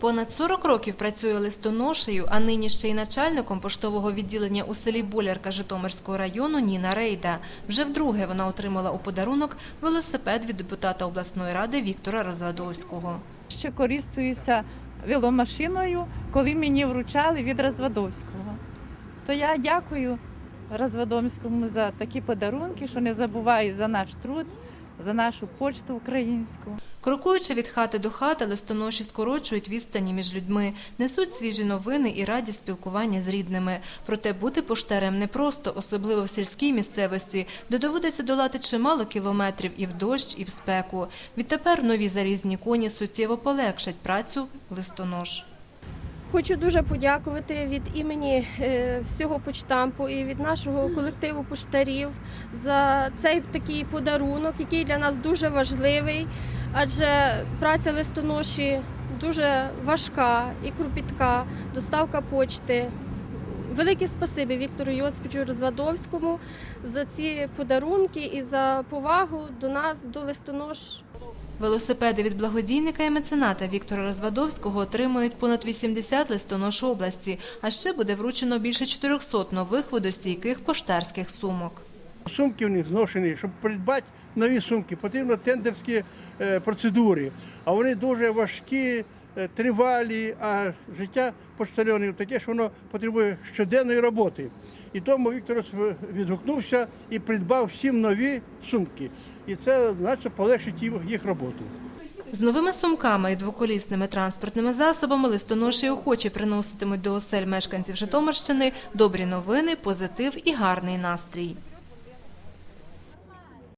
Понад 40 років працює листоношею, а нині ще й начальником поштового відділення у селі Болярка Житомирського району Ніна Рейда. Вже вдруге вона отримала у подарунок велосипед від депутата обласної ради Віктора Розвадовського. Ще користуюся веломашиною, коли мені вручали від Розвадовського. То я дякую Розвадовському за такі подарунки, що не забуваю за наш труд, за нашу почту українську. Крокуючи від хати до хати, листоноші скорочують відстані між людьми, несуть свіжі новини і раді спілкування з рідними. Проте бути поштарем непросто, особливо в сільській місцевості, де доводиться долати чимало кілометрів і в дощ, і в спеку. Відтепер нові залізні коні суттєво полегшать працю листонош. Хочу дуже подякувати від імені е, всього почтампу і від нашого колективу поштарів за цей такий подарунок, який для нас дуже важливий, адже праця листоноші дуже важка і кропітка, доставка почти. Велике спасибі Віктору Йосиповичу Розвадовському за ці подарунки і за повагу до нас, до листонош. Велосипеди від благодійника і мецената Віктора Розвадовського отримують понад 80 листонош області, а ще буде вручено більше 400 нових водостійких поштарських сумок. Сумки в них зношені, щоб придбати нові сумки, потрібно тендерські е, процедури. А вони дуже важкі, е, тривалі, а життя поштальонів таке, що воно потребує щоденної роботи. І тому Віктор відгукнувся і придбав всім нові сумки. І це значить полегшить їх роботу. З новими сумками і двоколісними транспортними засобами листоноші охочі приноситимуть до осель мешканців Житомирщини добрі новини, позитив і гарний настрій.